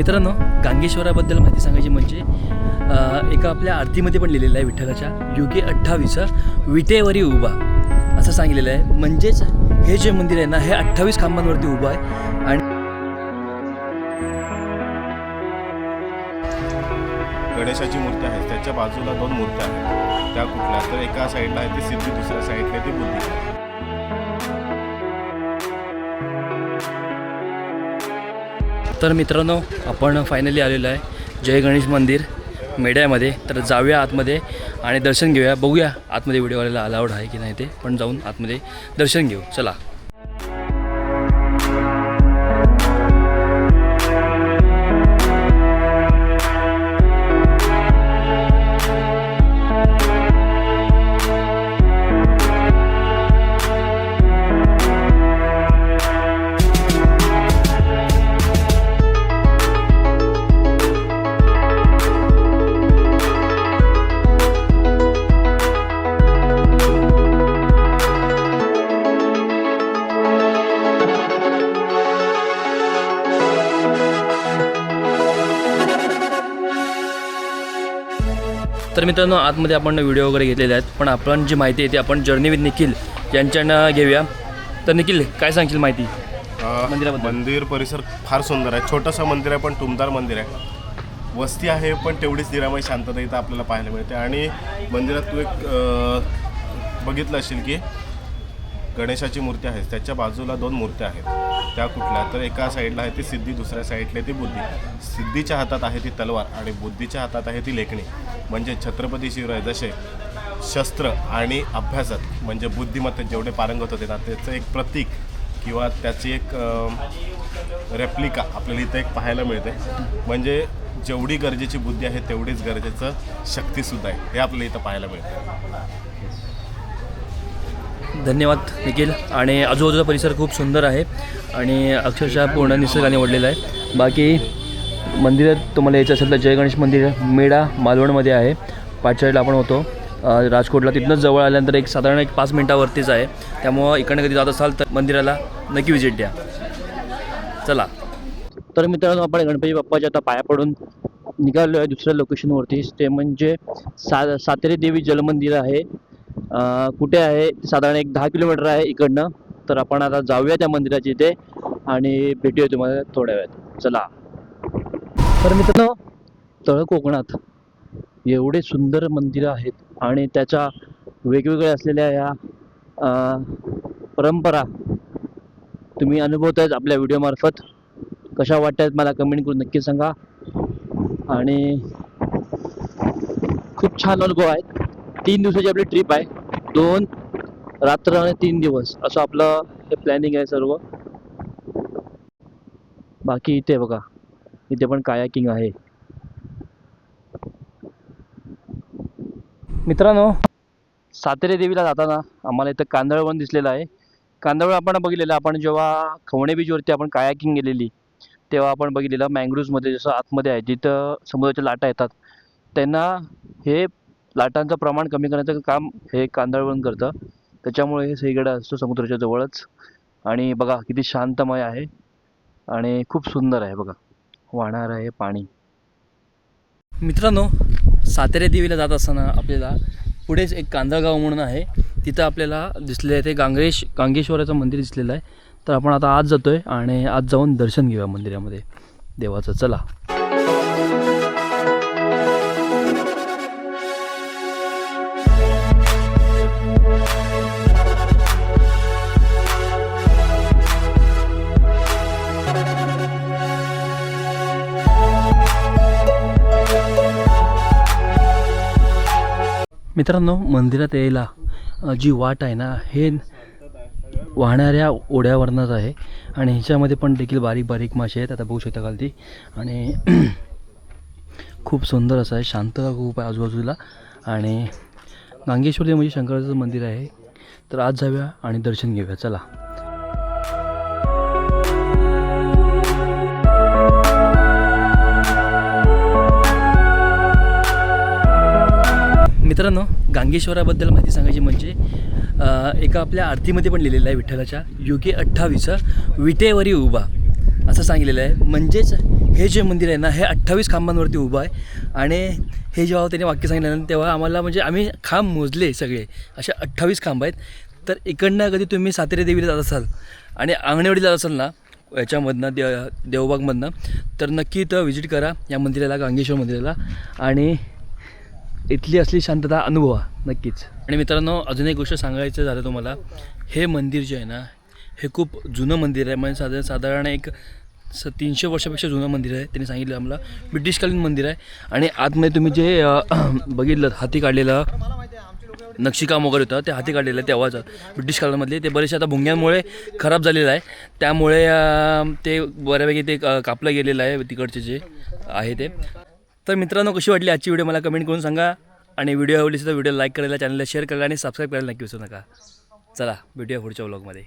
मित्रांनो गांगेश्वराबद्दल माहिती सांगायची म्हणजे एका आपल्या आरतीमध्ये पण लिहिलेलं आहे विठ्ठलाच्या युगे अठ्ठावीस विटेवरी उभा. असं सांगितलेलं आहे. म्हणजेच हे जे मंदिर आहे ना हे अठ्ठावीस खांबांवरती उभं आहे. आणि गणेशाची मूर्ती आहे. त्याच्या बाजूला दोन मूर्त्या आहेत. त्या कुठल्या? तर एका साईडला आहे ती सिद्धी दुसऱ्या साईडला ती बुद्धी. तर मित्रांनो आपण फायनली आलेलो आहे. जय गणेश मंदिर मेढ्यामध्ये. तर जाऊया आतमध्ये आणि दर्शन घेऊया. बघूया आतमध्ये व्हिडिओवाल्याला अलाउड आहे की नाही ते. पण जाऊन आतमध्ये दर्शन घेऊ. चला. तर मित्रांनो आतमध्ये आपण व्हिडिओ वगैरे घेतलेले आहेत. पण आपण जी माहिती आहे ती आपण जर्नी विथ निखिल यांच्यानं घेऊया. तर निखिल काय सांगशील माहिती? मंदिराबद्दल. मंदिर परिसर फार सुंदर आहे. छोटंसं मंदिर आहे पण टुमदार मंदिर आहे. वस्ती आहे पण तेवढीच निरामय शांतता इथं आपल्याला पाहायला मिळते. आणि मंदिरात तू एक बघितलं असेल की गणेशाची मूर्ती आहे. त्याच्या बाजूला दोन मूर्त्या आहेत. त्या कुठल्या? तर एका साईडला आहे ती सिद्धी दुसऱ्या साईडला ती बुद्धी. सिद्धीच्या हातात आहे ती तलवार आणि बुद्धीच्या हातात आहे ती लेखणी. म्हणजे छत्रपती शिवराय जसे शस्त्र आणि अभ्यासात म्हणजे बुद्धिमत्तेत जेवढे पारंगत होते ना त्याचं एक प्रतीक किंवा त्याची एक रेप्लिका आपल्याला इथं एक पाहायला मिळते. म्हणजे जेवढी गरजेची बुद्धी आहे तेवढीच गरजेचं शक्तीसुद्धा आहे. हे आपल्याला इथं पाहायला मिळतं. धन्यवाद निखिल. आणि आजूबाजूचा परिसर खूप सुंदर आहे आणि अक्षरशः पूर्ण निसर्गाने ओढलेला आहे. बाकी मंदिरात तुम्हाला यायचं असेल तर जय गणेश मंदिर मेढा मालवणमध्ये आहे. पाठशाळेला आपण होतो. राजकोटला तिथनंच जवळ आल्यानंतर एक साधारण एक पाच मिनटावरतीच आहे. त्यामुळं इकडनं कधी जात असाल तर मंदिराला नक्की व्हिजिट द्या. चला. तर मित्रांनो आपण गणपती बाप्पाच्या आता पाया पडून निघालो आहे दुसऱ्या लोकेशनवरती ते म्हणजे सा सातेरी देवी जलमंदिर आहे. कुठे आहे? साधारण एक दहा किलोमीटर आहे इकडनं. तर आपण आता जाऊया त्या मंदिराच्या इथे आणि भेटूया तुम्हाला थोड्या वेळात. चला. तर मित्रांनो तळ कोकणात एवढे सुंदर मंदिरं आहेत आणि त्याच्या वेगवेगळ्या असलेल्या या परंपरा तुम्ही अनुभवतायच आपल्या व्हिडिओमार्फत कशा वाटत आहेत मला कमेंट करून नक्की सांगा. आणि खूप छान अनुभव आहेत. तीन दिवसाची आपली ट्रिप आहे. दोन रात्र आणि तीन दिवस. असं आपलं हे प्लॅनिंग आहे सर्व. बाकी इथे बघा. इथे पण कायाकिंग आहे. मित्रांनो सातेरे देवीला जाताना आम्हाला इथं कांदळवन दिसलेलं आहे. कांदळवन आपण बघितलेलं. आपण जेव्हा खवणे बीचवरती आपण कायाकिंग गेलेली तेव्हा आपण बघितलेलं मँग्रोव्जमध्ये जसं आतमध्ये आहे जिथं समुद्राच्या लाटा येतात. त्यांना हे लाटांचं प्रमाण कमी करण्याचं काम हे कांदळवन करतं. त्याच्यामुळे हे सगळीकडे असतो समुद्राच्या जवळच. आणि बघा किती शांतमय आहे. आणि खूप सुंदर आहे बघा. वाहणार आहे पाणी. मित्रांनो सातेरे देवीला जात असताना आपल्याला पुढेच एक कांदळगाव म्हणून आहे. तिथं आपल्याला दिसले आहे ते गांगेश गांगेश्वराचं मंदिर दिसलेलं आहे. तर आपण आता आज जातो आहे आणि आज जाऊन दर्शन घेऊया मंदिरामध्ये. देवाचं चला. मित्रांनो मंदिरात यायला जी वाट आहे ना हे वाहणाऱ्या ओढ्यावरनंच आहे. आणि ह्याच्यामध्ये पण देखील बारीक बारीक मासे आहेत आता बघू शकता खालती. आणि खूप सुंदर असं आहे शांतता खूप आहे आजूबाजूला. आणि गांगेश्वरी म्हणजे शंकराचं मंदिर आहे. तर आज जाऊया आणि दर्शन घेऊया. चला. मित्रांनो गांगेश्वराबद्दल माहिती सांगायची म्हणजे एका आपल्या आरतीमध्ये पण लिहिलेलं आहे विठ्ठलाच्या युगे अठ्ठावीस विटेवरी उभा. असं सांगितलेलं आहे. म्हणजेच हे जे मंदिर आहे ना हे अठ्ठावीस खांबांवरती उभं आहे. आणि हे जेव्हा त्याने वाक्य सांगितलं ना तेव्हा आम्हाला म्हणजे आम्ही खांब मोजले सगळे. असे अठ्ठावीस खांब आहेत. तर इकडनं कधी तुम्ही सातेरे देवीला जात असाल आणि आंगणेवाडी जात असाल ना याच्यामधनं दे देवबागमधनं तर नक्की इथं व्हिजिट करा या मंदिराला गांगेश्वर मंदिराला. आणि इथली असली शांतता अनुभवा नक्कीच. आणि मित्रांनो अजून एक गोष्ट सांगायचं झालं तुम्हाला. हे मंदिर जे आहे ना हे खूप जुनं मंदिर आहे. म्हणजे साधारण साधारण एक स तीनशे वर्षापेक्षा जुनं मंदिर आहे. त्यांनी सांगितलं आम्हाला. ब्रिटिशकालीन मंदिर आहे. आणि आतमध्ये तुम्ही जे बघितलं हाती काढलेलं नक्षीकाम वगैरे होतं ते हाती काढलेलं आहे आवाज ब्रिटिश काळामधले ते बरेचसे आता भुंग्यांमुळे खराब झालेलं आहे. त्यामुळे ते बऱ्यापैकी ते कापलं गेलेलं आहे. तिकडचे जे आहे ते. तर मित्रांनो कशी वाटली आजची व्हिडिओ मला कमेंट करून सांगा. आणि व्हिडिओ आवडली तर व्हिडिओ लाईक करायला चॅनलला शेअर करायला आणि सबस्क्राईब करायला नक्की विसरू नका. चला भेटूया पुढच्या व्लॉगमध्ये